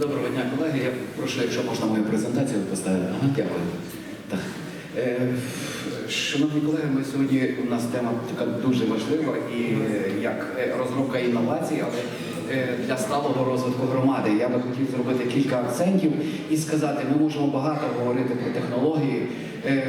Доброго дня, колеги. Я прошу, якщо можна мою презентацію поставити. Ага, дякую. Так. Е, шановні колеги, ми сьогодні у нас тема така дуже важлива і е, як е, розробка інновацій, але е, для сталого розвитку громади. Я би хотів зробити кілька акцентів і сказати, ми можемо багато говорити про технології,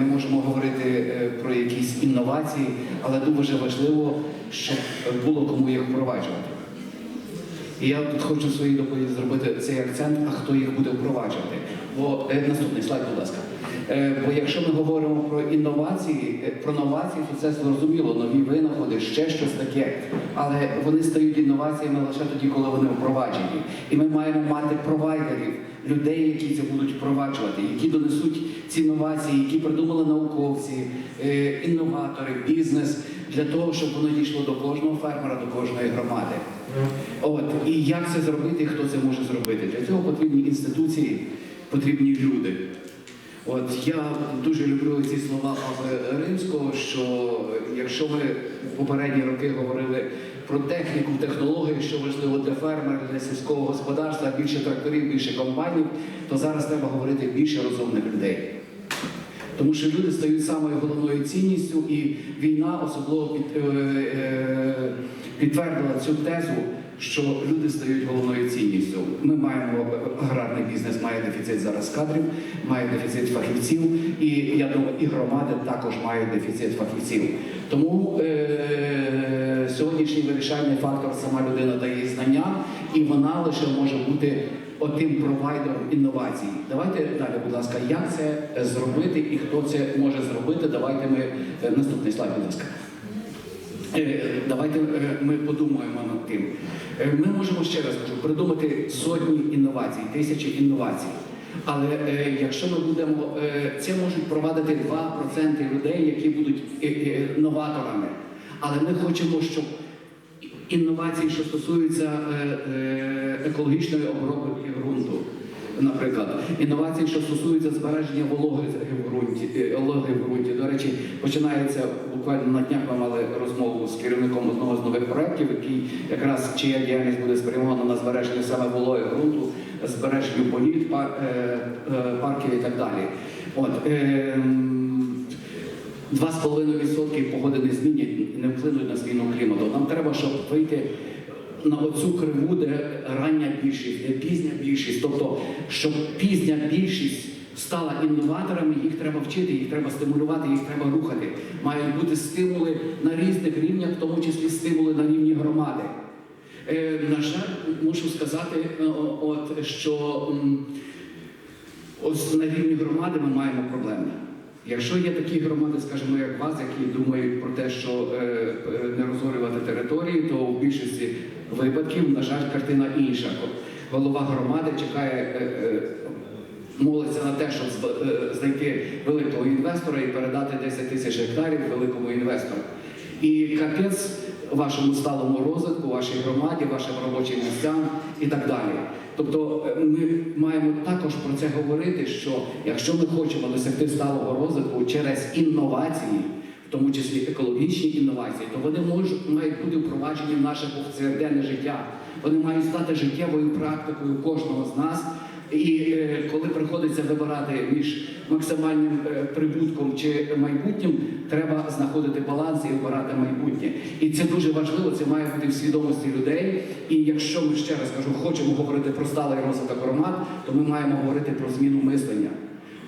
ми можемо говорити про якісь інновації, але дуже важливо, щоб було кому їх впроваджувати. І я тут хочу в своїй доповіді зробити цей акцент, а хто їх буде впроваджувати. Бо е, наступний слайд, будь ласка. Е, бо якщо ми говоримо про інновації, е, про новації, то це зрозуміло, нові винаходи, ще щось таке. Але вони стають інноваціями лише тоді, коли вони впроваджені. І ми маємо мати провайдерів, людей, які це будуть впроваджувати, які донесуть ці новації, які придумали науковці, інноватори, бізнес для того, щоб воно дійшло до кожного фермера, до кожної громади. От і як це зробити, хто це може зробити? Для цього потрібні інституції, потрібні люди. От я дуже люблю ці слова Римського, що якщо ми в попередні роки говорили про техніку, технології, що важливо для фермера, для сільського господарства, більше тракторів, більше компаній, то зараз треба говорити більше розумних людей. Тому що люди стають самою головною цінністю, і війна особливо під, е, е, підтвердила цю тезу, що люди стають головною цінністю. Ми маємо аграрний бізнес, має дефіцит зараз кадрів, має дефіцит фахівців, і я думаю, і громади також мають дефіцит фахівців. Тому е, сьогоднішній вирішальний фактор сама людина дає знання, і вона лише може бути отим провайдером інновацій. Давайте далі, будь ласка, як це зробити і хто це може зробити. Давайте ми е, наступний слайд, будь ласка. Е, Давайте е, ми подумаємо над тим. Ми можемо ще раз кажу, придумати сотні інновацій, тисячі інновацій. Але якщо ми будемо, це можуть провадити 2% людей, які будуть новаторами. Але ми хочемо, щоб інновації, що стосуються е, е, екологічної обробки ґрунту. Наприклад, інновації, що стосуються збереження вологи в ґрунті, е, вологи в ґрунті. До речі, починається буквально на днях ми мали розмову з керівником одного з нових проєктів, який якраз чия діяльність буде спрямована на збереження саме вологи ґрунту, збереженню політ, пар, парків і так далі. От, е, м, 2,5% погоди не змінять, не вплинуть на зміну клімату. Нам треба, щоб вийти на оцю криву, де рання більшість, де пізня більшість. Тобто, щоб пізня більшість стала інноваторами, їх треба вчити, їх треба стимулювати, їх треба рухати. Мають бути стимули на різних рівнях, в тому числі стимули на рівні громади. Е, на жаль, мушу сказати, е, от що ось на рівні громади ми маємо проблеми. Якщо є такі громади, скажімо, як вас, які думають про те, що е, е, не розорювати території, то в більшості випадків, на жаль, картина інша. Голова громади чекає, е, е, молиться на те, щоб знайти великого інвестора і передати 10 тисяч гектарів великому інвестору. І капець вашому сталому розвитку, вашій громаді, вашим робочим місцям і так далі. Тобто е, ми маємо також про це говорити, що якщо ми хочемо досягти сталого розвитку через інновації, в тому числі екологічні інновації, то вони можуть мають бути впроваджені в наше повсякденне життя. Вони мають стати життєвою практикою кожного з нас. І е, коли приходиться вибирати між максимальним е, прибутком чи майбутнім, треба знаходити баланс і обирати майбутнє. І це дуже важливо, це має бути в свідомості людей. І якщо ми ще раз кажу, хочемо говорити про сталий розвиток громад, то ми маємо говорити про зміну мислення.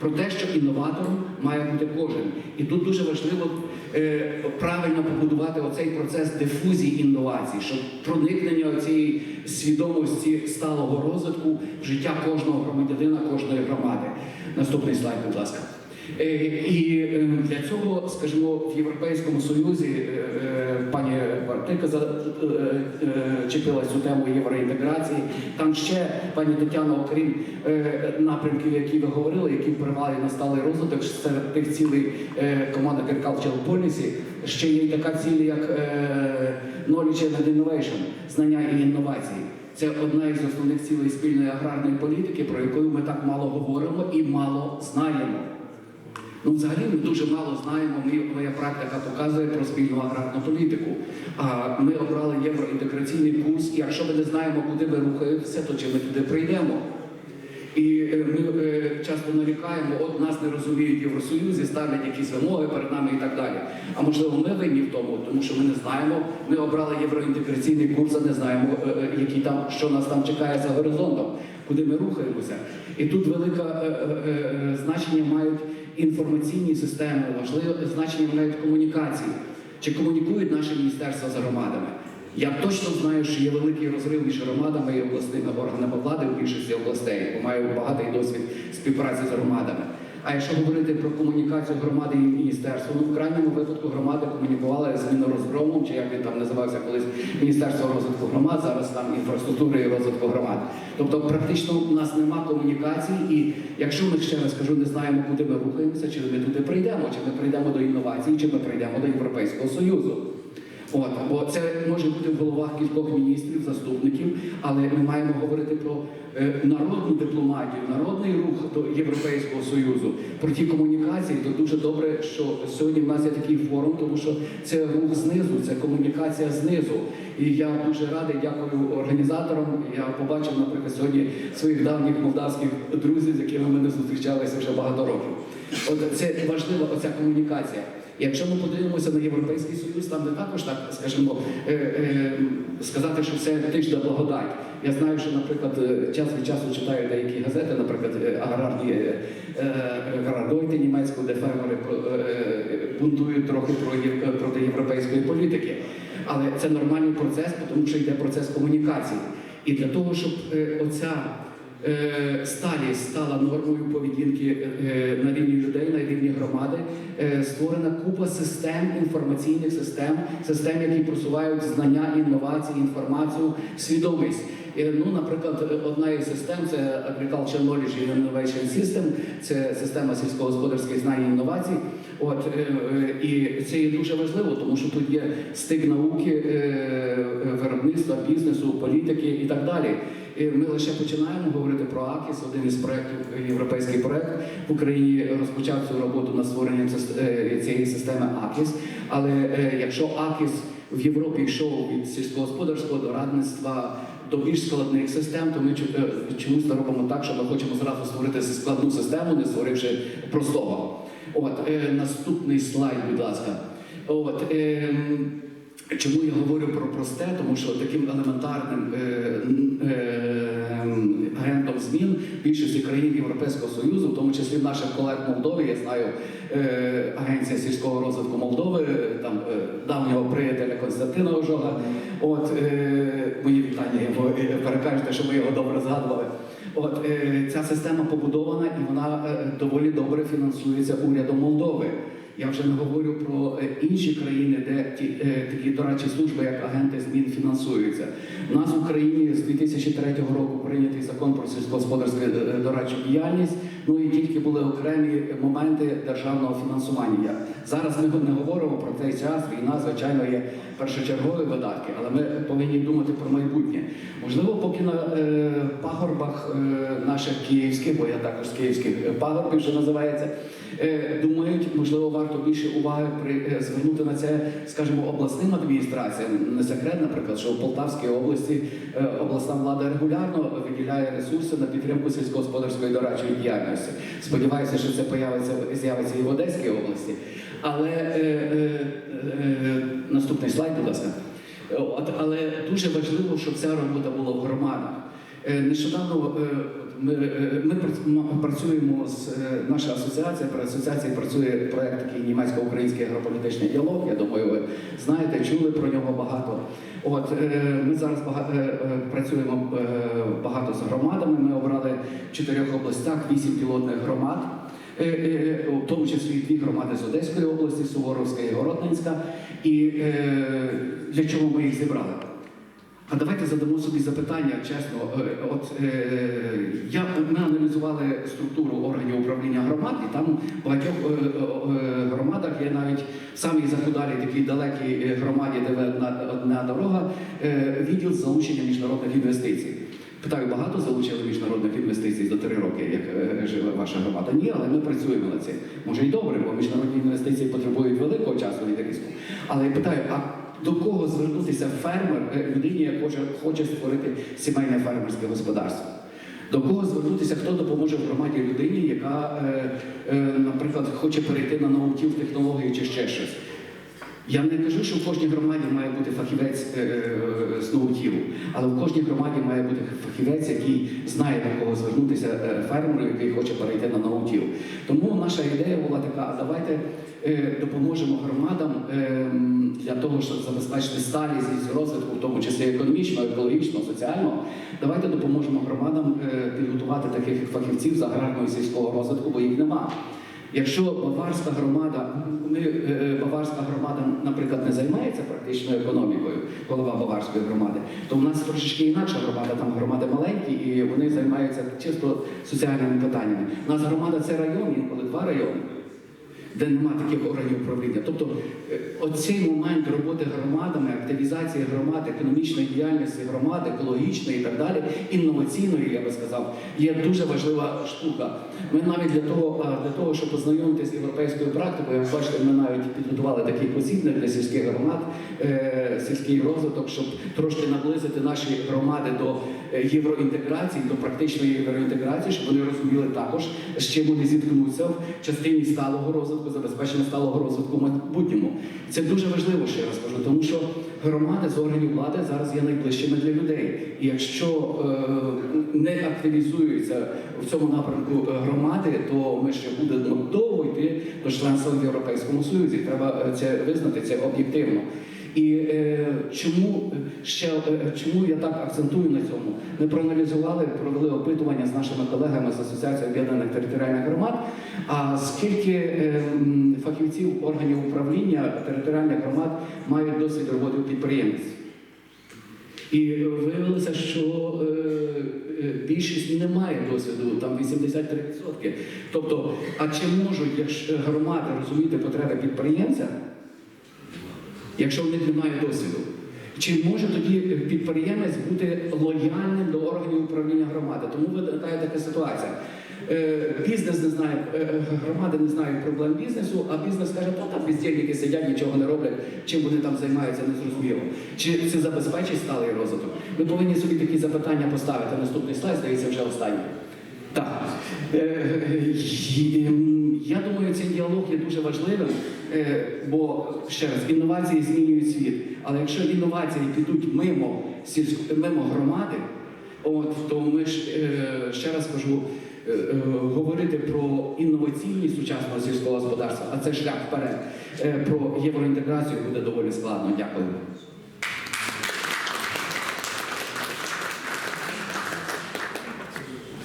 Про те, що інноватором має бути кожен. І тут дуже важливо е, правильно побудувати оцей процес дифузії інновацій, щоб проникнення цієї свідомості сталого розвитку в життя кожного громадянина, кожної громади. Наступний слайд, будь ласка. Е, І е, для цього, скажімо, в Європейському Союзі е, пані Бартика чепила цю тему євроінтеграції. Там ще пані Тетяна, окрім напрямків, які ви говорили, які впливали на сталий розвиток, серед тих цілей команда Agricultural Policy, ще є така ціль, як Knowledge and Innovation, знання і інновації. Це одна із основних цілей спільної аграрної політики, про яку ми так мало говоримо і мало знаємо. Ну, взагалі ми дуже мало знаємо. Ми, моя практика показує про спільну аграрну політику. А ми обрали євроінтеграційний курс, і якщо ми не знаємо, куди ми рухаємося, то чи ми туди прийдемо? І е, ми е, часто нарікаємо, от нас не розуміють Євросоюзі, ставлять якісь вимоги перед нами і так далі. А можливо, ми винні в тому, тому що ми не знаємо. Ми обрали євроінтеграційний курс, а не знаємо, е, які там, що нас там чекає за горизонтом, куди ми рухаємося. І тут велике значення мають інформаційні системи, важливе значення мають комунікації. Чи комунікують наші міністерства з громадами? Я точно знаю, що є великий розрив між громадами і обласними органами влади в більшості областей, бо маю багатий досвід співпраці з громадами. А якщо говорити про комунікацію громади і міністерства, ну в крайньому випадку громади комунікували з Мінрозгромом, чи як він там називався колись Міністерство розвитку громад, зараз там інфраструктури і розвитку громад. Тобто практично у нас нема комунікації, і якщо ми ще раз кажу, не знаємо, куди ми рухаємося, чи ми туди прийдемо, чи ми прийдемо до інновацій, чи ми прийдемо до Європейського Союзу. От, бо це може бути в головах кількох міністрів, заступників, але ми маємо говорити про е, народну дипломатію, народний рух до Європейського Союзу, про ті комунікації. То дуже добре, що сьогодні в нас є такий форум, тому що це рух знизу, це комунікація знизу. І я дуже радий, дякую організаторам. Я побачив, наприклад, сьогодні своїх давніх молдавських друзів, з якими ми не зустрічалися вже багато років. От це важлива оця комунікація. Якщо ми подивимося на Європейський Союз, там не також так, скажімо, е, е, сказати, що все тижда благодать. Я знаю, що, наприклад, е, час від часу читаю деякі газети, наприклад, е, аграрні е, е, Градойти німецьку, де фермери бунтують трохи про проти європейської політики. Але це нормальний процес, тому що йде процес комунікації. І для того, щоб оця сталість стала нормою поведінки е, на рівні людей, на рівні громади. Е, Створена купа систем, інформаційних систем, систем, які просувають знання, інновації, інформацію, свідомість. Е, Ну, наприклад, е, одна із систем це Agriculture Knowledge and Innovation System, це система сільськогосподарських знань і інновацій. От е, е, і це є дуже важливо, тому що тут є стик науки, е, е, виробництва, бізнесу, політики і так далі. Ми лише починаємо говорити про АКІС, один із проєктів, європейський проєкт в Україні розпочав цю роботу над створенням е, цієї системи АКІС. Але е, якщо АКІС в Європі йшов від сільськогосподарського до радництва до більш складних систем, то ми е, чомусь робимо так, що ми хочемо зразу створити складну систему, не створивши простого. От наступний слайд, будь ласка. От, ем, Чому я говорю про просте? Тому що таким елементарним е, е, агентом змін більшості країн Європейського Союзу, в тому числі наших колег в Молдові, я знаю е, Агенція сільського розвитку Молдови, там давнього приятеля Константина Ожога. От е, мої вітання е, перекажете, що ми його добре згадували. От ця система побудована і вона доволі добре фінансується урядом Молдови. Я вже не говорю про е, інші країни, де ті е, такі дорадчі служби, як агенти змін, фінансуються. У нас в Україні з 2003 року прийнятий закон про сільськогосподарську е, дорадчу діяльність. Ну і тільки були окремі моменти державного фінансування. Зараз ми не говоримо про цей час. Війна, звичайно, є першочергові видатки, але ми повинні думати про майбутнє. Можливо, поки на е, пагорбах е, наших київських, бо я також з київських е, пагорбів, що називається, е, думають, можливо, варто більше уваги при, е, звернути на це, скажімо, обласним адміністраціям. Не секрет, наприклад, що в Полтавській області е, обласна влада регулярно виділяє ресурси на підтримку сільськогосподарської дорадчої діяльності. Сподіваюся, що це появиться з'явиться і в Одеській області. Але е, е, е, наступний слайд, будь ласка. От, але дуже важливо, щоб ця робота була в громадах. Е, Нещодавно е, ми, е, ми працюємо з наша асоціація. При асоціації працює проект такий німецько-український агрополітичний діалог. Я думаю, ви знаєте, чули про нього багато. От ми зараз багато працюємо багато з громадами. Ми обрали в чотирьох областях вісім пілотних громад. В тому числі дві громади з Одеської області, Суворовська і Городненська. І для чого ми їх зібрали? А давайте задамо собі запитання, чесно. Е, От е, я ми аналізували структуру органів управління громад, і там в багатьох е, е, громадах є навіть в самій захудалій такій далекій е, громаді, де одна, одна дорога, е, відділ залучення міжнародних інвестицій. Питаю, багато залучили міжнародних інвестицій за три роки, як е, живе ваша громада? Ні, але ми працюємо над цим. Може і добре, бо міжнародні інвестиції потребують великого часу від ризику. Але я питаю, а до кого звернутися фермер, е, людині, яка хоче, хоче створити сімейне фермерське господарство? До кого звернутися, хто допоможе в громаді людині, яка, е, е, наприклад, хоче перейти на наутіл технології чи ще щось. Я не кажу, що в кожній громаді має бути фахівець е, е, з ноутілу, але в кожній громаді має бути фахівець, який знає до кого звернутися е, фермеру, який хоче перейти на ноутіл. Тому наша ідея була така: давайте е, допоможемо громадам е, для того, щоб забезпечити сталість розвитку, в тому числі економічного, екологічного, соціального. Давайте допоможемо громадам е, підготувати таких фахівців з аграрного і сільського розвитку, бо їх нема. Якщо баварська громада, ми, е, е, баварська громада, наприклад, не займається практичною економікою, голова баварської громади, то в нас трошечки інакша громада, там громади маленькі, і вони займаються чисто соціальними питаннями. У нас громада це район, інколи два райони, де немає таких органів управління. Тобто оцей момент роботи громадами, активізації громад, економічної діяльності громад, екологічної і так далі, інноваційної, я би сказав, є дуже важлива штука. Ми навіть для того, для того, щоб познайомитися з європейською практикою, як бачите, ми навіть підготували такий посібник для сільських громад, е, сільський розвиток, щоб трошки наблизити наші громади до євроінтеграції, до практичної євроінтеграції, щоб вони розуміли також, з чим вони зіткнуться в частині сталого розвитку, забезпечення сталого розвитку в майбутньому. Це дуже важливо, ще раз кажу, тому що громади з органів влади зараз є найближчими для людей. І якщо е, не активізуються в цьому напрямку е, громади, то ми ще будемо довго йти до членства в Європейському Союзі. Треба е, це визнати, це об'єктивно. І е, чому е, ще е, чому я так акцентую на цьому? Ми проаналізували, провели опитування з нашими колегами з Асоціації об'єднаних територіальних громад. А скільки е, фахівців органів управління територіальних громад мають досвід роботи у підприємництві? І виявилося, що е, е, більшість не має досвіду, там 83%. Тобто, а чи можуть якщо громади розуміти потреби підприємця, якщо в них немає досвіду? Чи може тоді підприємець бути лояльним до органів управління громади? Тому виникає така ситуація. Е, Бізнес не знає, е, е, громади не знають проблем бізнесу, а бізнес каже, то там бездільники сидять, нічого не роблять, чим вони там займаються, не зрозуміло. Чи це забезпечить сталий розвиток? Ми повинні собі такі запитання поставити. Наступний слайд, здається, вже останній. Так. Е, ем, Я думаю, цей діалог є дуже важливим, е, бо ще раз, інновації змінюють світ. Але якщо інновації підуть мимо мимо громади, от, то ми ж е, ще раз кажу, говорити про інноваційність сучасного сільського господарства, а це шлях вперед, про євроінтеграцію буде доволі складно. Дякую.